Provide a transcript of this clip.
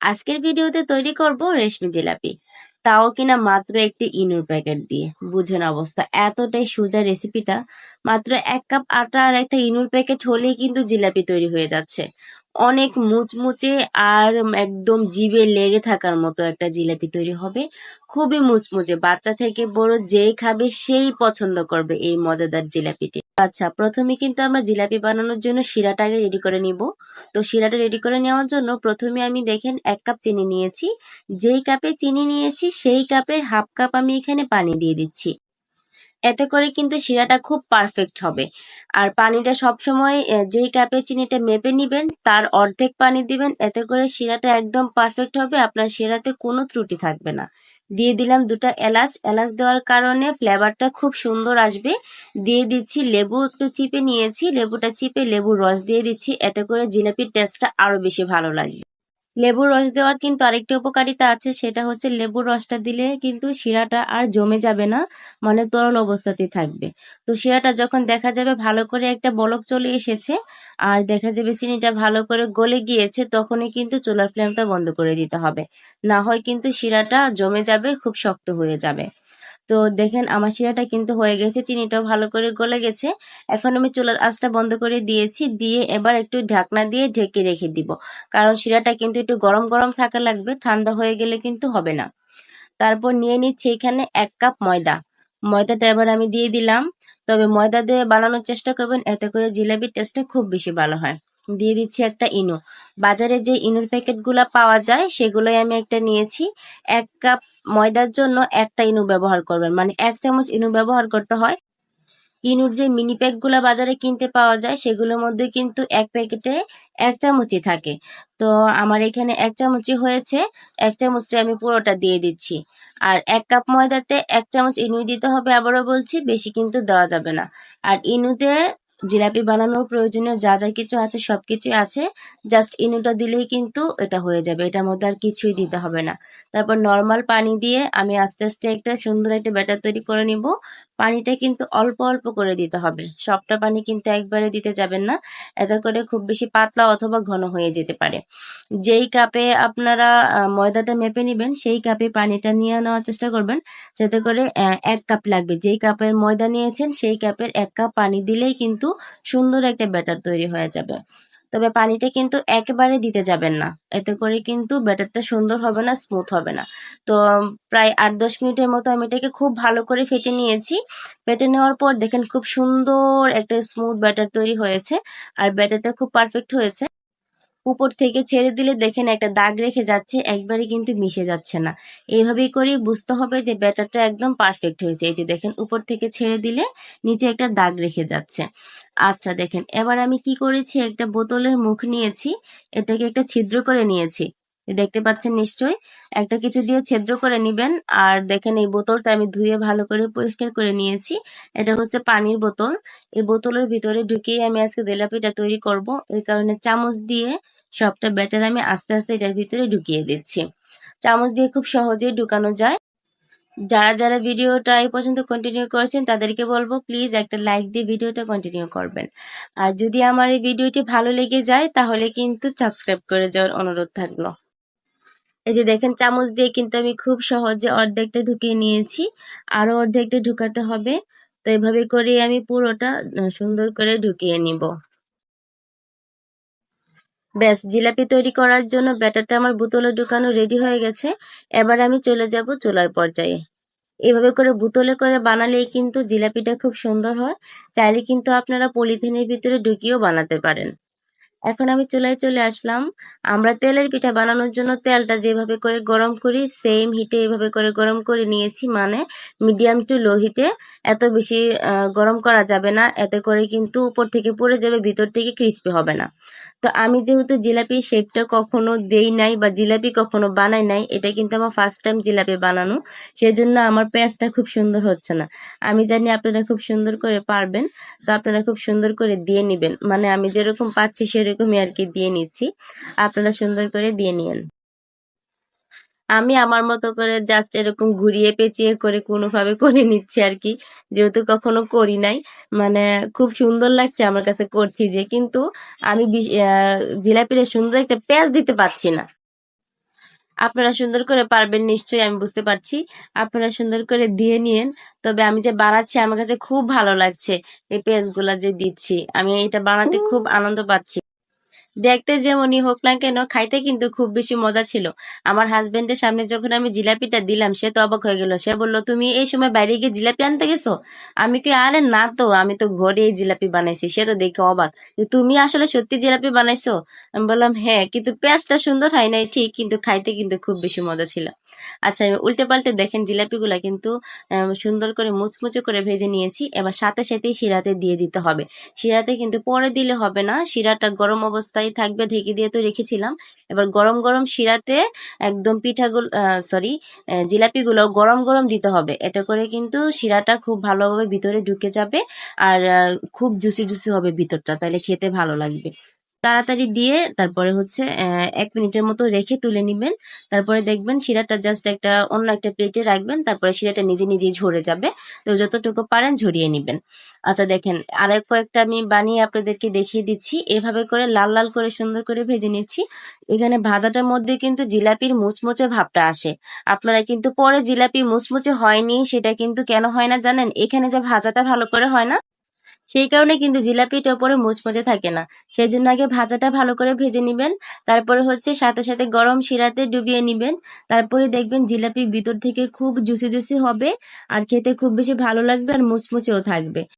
আজকের ভিডিওতে তৈরি করব রেশমি জিলাপি। তাও কিনা মাত্র একটি ইনুর প্যাকেট দিয়ে। বুঝেন অবস্থা, এতটাই সোজা রেসিপিটা মাত্র এক কাপ আটা আর একটা ইনুর প্যাকেট হলেই কিন্তু জিলাপি তৈরি হয়ে যাচ্ছে। অনেক মুচমুচে আর একদম জিভে লেগে থাকার মতো একটা জিলাপি তৈরি হবে। খুবই মুচমুচে। বাচ্চা থেকে বড় যেই খাবে সেই পছন্দ করবে এই মজাদার জিলাপিটি। আচ্ছা প্রথমে কিন্তু আমরা জিলাপি বানানোর জন্য শিরাটা আগে রেডি করে নিব। তো শিরাটা রেডি করে নেওয়ার জন্য প্রথমে আমি দেখেন এক কাপ চিনি নিয়েছি। যেই কাপে চিনি নিয়েছি, সেই কাপে হাফ কাপ আমি এখানে পানি দিয়ে দিচ্ছি। এতে করে কিন্তু শিরাটা খুব পারফেক্ট হবে। আর পানিটা সবসময় যেই কাপে চিনিটা মেপে নিবেন, তার অর্ধেক পানি দিবেন, এতে করে শিরাটা একদম পারফেক্ট হবে, আপনার শিরাতে কোনো ত্রুটি থাকবে না। দিয়ে দিলাম দুটা এলাচ এলাচ দেওয়ার কারণে ফ্লেভারটা খুব সুন্দর আসবে। দিয়ে দিচ্ছি লেবু, একটু চিপে নিয়েছি, লেবুটা চিপে লেবুর রস দিয়ে দিচ্ছি, এতে করে জিলাপির টেস্টটা আরও বেশি ভালো লাগবে। লেবুর রস দেওয়ার কিন্তু আরেকটি উপকারিতা আছে, সেটা হচ্ছে লেবুর রসটা দিলে কিন্তু শিরাটা আর জমে যাবে না মানে তরল অবস্থাতেই থাকবে। তো শিরাটা যখন দেখা যাবে ভালো করে একটা বলক চলে এসেছে, আর দেখা যাবে চিনিটা ভালো করে গলে গিয়েছে, তখনই কিন্তু চুলার ফ্লেমটা বন্ধ করে দিতে হবে। না হয় কিন্তু শিরাটা জমে যাবে, খুব শক্ত হয়ে যাবে। তো দেখেন আমার শিরাটা কিন্তু হয়ে গেছে, চিনিটাও ভালো করে গলে গেছে। এখন আমি চুলার আঁচটা বন্ধ করে দিয়েছি, দিয়ে এবার একটু ঢাকনা দিয়ে ঢেকে রেখে দিব। কারণ শিরাটা কিন্তু একটু গরম গরম থাকা লাগবে, ঠান্ডা হয়ে গেলে কিন্তু হবে না। তারপর নিয়ে নিচ্ছি এখানে এক কাপ ময়দা। ময়দাটা এবার আমি দিয়ে দিলাম। তবে ময়দা দিয়ে বানানোর চেষ্টা করবেন, এতে করে জিলাপির টেস্টটা খুব বেশি ভালো হয়। দিয়ে দিচ্ছি একটা ইনো। বাজারে যে ইনুর প্যাকেটগুলো পাওয়া যায়, সেগুলোই আমি একটা নিয়েছি। এক কাপ ময়দার জন্য একটা ইনু ব্যবহার করবেন। মানে এক চামচ ইনু ব্যবহার করতে হয়। ইনুর যে মিনি প্যাকগুলো বাজারে কিনতে পাওয়া যায়, সেগুলোর মধ্যে কিন্তু এক প্যাকেটে এক চামচই থাকে। তো আমার এখানে এক চামচই হয়েছে। এক চামচটি আমি পুরোটা দিয়ে দিচ্ছি। আর এক কাপ ময়দাতে এক চামচ ইনুই দিতে হবে, আবারও বলছি, বেশি কিন্তু দেওয়া যাবে না। আর ইনুতে জিলাপি বানানোর প্রয়োজনীয় যা যা কিছু আছে সব কিছুই আছে। জাস্ট ইনুটা দিলেই কিন্তু এটা হয়ে যাবে, এটার মধ্যে আর কিছুই দিতে হবে না। তারপর নর্মাল পানি দিয়ে আমি আস্তে আস্তে একটা সুন্দর একটা ব্যাটার তৈরি করে নিব। পানিটা কিন্তু অল্প অল্প করে দিতে হবে। সবটা পানি কিন্তু একবারে দিতে যাবেন না। এতে করে খুব বেশি পাতলা অথবা ঘন হয়ে যেতে পারে। যেই কাপে আপনারা ময়দাটা মেপে নেবেন, সেই কাপে পানিটা নিয়ে নেওয়ার চেষ্টা করবেন। যাতে করে এক কাপ লাগবে। যেই কাপের ময়দা নিয়েছেন, সেই কাপের এক কাপ পানি দিলেই কিন্তু সুন্দর একটা ব্যাটার তৈরি হয়ে যাবে। তবে পানিটা কিন্তু একেবারে দিতে যাবেন না। এতে করে কিন্তু ব্যাটারটা সুন্দর হবে না স্মুথ হবে না। তো প্রায় আট দশ মিনিটের মতো আমি এটাকে খুব ভালো করে ফেটে নিয়েছি। ফেটে নেওয়ার পর দেখেন খুব সুন্দর একটা স্মুথ ব্যাটার তৈরি হয়েছে। আর ব্যাটারটা খুব পারফেক্ট হয়েছে। উপর থেকে ছেড়ে দিলে দেখেন একটা দাগ রেখে যাচ্ছে, একবারে কিন্তু মিশে যাচ্ছে না। এইভাবেই করে বুঝতে হবে যে ব্যাটারটা একদম পারফেক্ট হয়েছে। এই যে দেখেন উপর থেকে ছেড়ে দিলে নিচে একটা দাগ রেখে যাচ্ছে। আচ্ছা দেখেন, এবার আমি কি করেছি? একটা বোতলের মুখ নিয়েছি, এটাকে একটা ছিদ্র করে নিয়েছি। দেখতে পাচ্ছেন নিশ্চয়ই। একটা কিছু দিয়ে ছিদ্র করে নিবেন। আর দেখেন এই বোতলটা আমি ধুয়ে ভালো করে পরিষ্কার করে নিয়েছি। এটা হচ্ছে পানির বোতল। এই বোতলের ভিতরে ঢুকিয়ে আমি আজকে তেলাপিটা তৈরি করব। এই কারণে চামচ দিয়ে সবটা ব্যাটার আমি আস্তে আস্তে এটার ভিতরে ঢুকিয়ে দিচ্ছি। চামচ দিয়ে খুব সহজেই ঢুকানো যায়। যারা যারা ভিডিওটা এই পর্যন্ত কন্টিনিউ করেছেন, তাদেরকে বলব প্লিজ একটা লাইক দিয়ে ভিডিওটা কন্টিনিউ করবেন। আর যদি আমার এই ভিডিওটি ভালো লেগে যায়, তাহলে কিন্তু সাবস্ক্রাইব করে যাওয়ার অনুরোধ থাকল। এই যে দেখেন, চামচ দিয়ে কিন্তু আমি খুব সহজে অর্ধেকটা ঢুকিয়ে নিয়েছি। আরও অর্ধেকটা ঢুকাতে হবে। তো এভাবে করে আমি পুরোটা সুন্দর করে ঢুকিয়ে নিব। ব্যাস, জিলাপি তৈরি করার জন্য ব্যাটারটা আমার বোতলে ঢুকানো রেডি হয়ে গেছে। এবার আমি চলে যাব চুলার পর্যায়ে। এভাবে করে বোতলে করে বানালেই কিন্তু জিলাপিটা খুব সুন্দর হয়। চাইলে কিন্তু আপনারা পলিথিনের ভিতরে ঢুকিয়েও বানাতে পারেন। এখন আমি চুলায় চলে আসলাম। আমরা তেলের পিঠা বানানোর জন্য তেলটা যেভাবে করে গরম করি সেম হিটে এভাবে করে গরম করে নিয়েছি। মানে মিডিয়াম টু লো হিটে এত বেশি গরম করা যাবে না। এতে করে কিন্তু উপর থেকে পড়ে যাবে, ভিতর থেকে ক্রিস্পি হবে না। তো আমি যেহেতু জিলাপি শেপটা কখনো দেই নাই বা জিলাপি কখনো বানাই নাই, এটা কিন্তু আমার ফার্স্ট টাইম জিলাপি বানানো। সেজন্য আমার পেঁয়াজটা খুব সুন্দর হচ্ছে না। আমি জানি আপনারা খুব সুন্দর করে পারবেন। তো আপনারা খুব সুন্দর করে দিয়ে নেবেন। মানে আমি যেরকম পাচ্ছি সেরকমই আর কি দিয়ে নিচ্ছি। আপনারা সুন্দর করে দিয়ে নিন আমি আমার মতো করে জাস্ট এরকম ঘুরিয়ে পেঁচিয়ে করে কোনোভাবে করে নিচ্ছি আর কি যেহেতু কখনো করি নাই মানে খুব সুন্দর লাগছে আমার কাছে করছি যে কিন্তু আমি জিলাপিরে সুন্দর একটা পেঁয়াজ দিতে পারছি না। আপনারা সুন্দর করে পারবেন নিশ্চয়ই আমি বুঝতে পারছি। আপনারা সুন্দর করে দিয়ে নিন তবে আমি যে বানাচ্ছি আমার কাছে খুব ভালো লাগছে। এই পেঁয়াজগুলা যে দিচ্ছি আমি এটা বানাতে খুব আনন্দ পাচ্ছি। দেখতে যেমনই হোক না কেন, খাইতে কিন্তু খুব বেশি মজা ছিল। আমার হাজবেন্ডের সামনে যখন আমি জিলাপিটা দিলাম, সে তো অবাক হয়ে গেল। সে বলল, তুমি এই সময় বাইরে গিয়ে জিলাপি আনতে গেছো? আমি কি আরে না তো, আমি তো ঘরে এই জিলাপি বানাইছি। সে তো দেখে অবাক তুমি আসলে সত্যি জিলাপি বানাইছো? আমি বললাম হ্যাঁ কিন্তু পেঁয়াজটা সুন্দর হয় নাই, ঠিক, কিন্তু খাইতে কিন্তু খুব বেশি মজা ছিল। আচ্ছা উল্টে পাল্টে দেখেন জিলাপিগুলা কিন্তু সুন্দর করে মুচমুচে করে ভেজে নিয়েছি। এবার সাথে সাথেই শিরাতে দিয়ে দিতে হবে। শিরাতে কিন্তু পরে দিলে হবে না। শিরাটা গরম অবস্থায় থাকবে, ঢেকে দিয়ে তো রেখেছিলাম। এবার গরম গরম শিরাতে একদম পিঠাগুলো সরি জিলাপিগুলো গরম গরম দিতে হবে। এতে করে কিন্তু শিরাটা খুব ভালোভাবে ভিতরে ঢুকে যাবে। আর খুব জুসি জুসি হবে ভিতরটা। তাহলে খেতে ভালো লাগবে। তাড়াতাড়ি দিয়ে তারপরে হচ্ছে এক মিনিটের মতো রেখে তুলে নিবেন। তারপরে দেখবেন শিরাটা জাস্ট একটা অন্য একটা প্লেটে রাখবেন, তারপরে শিরাটা নিজে নিজেই ঝরে যাবে। তো যতটুকু পারেন ঝরিয়ে নিবেন। আচ্ছা দেখেন আরেক কয়েকটা আমি বানিয়ে আপনাদেরকে দেখিয়ে দিচ্ছি। এভাবে করে লাল লাল করে সুন্দর করে ভেজে নিচ্ছি। এখানে ভাজাটার মধ্যে কিন্তু জিলাপির মুচমুচে ভাবটা আসে। আপনারা কিন্তু পরে জিলাপি মুচমুচে হয়নি, সেটা কিন্তু কেন হয় না জানেন? এখানে যে ভাজাটা ভালো করে হয় না সেই কারণে কিন্তু জিলাপিটা ওপরে মুচমুচে থাকে না। সেই জন্য আগে ভাজাটা ভালো করে ভেজে নেবেন। তারপরে হচ্ছে সাথে সাথে গরম শিরাতে ডুবিয়ে নেবেন। তারপরে দেখবেন জিলাপি ভিতর থেকে খুব জুসি জুসি হবে আর খেতে খুব বেশি ভালো লাগবে আর মুচমুচেও থাকবে।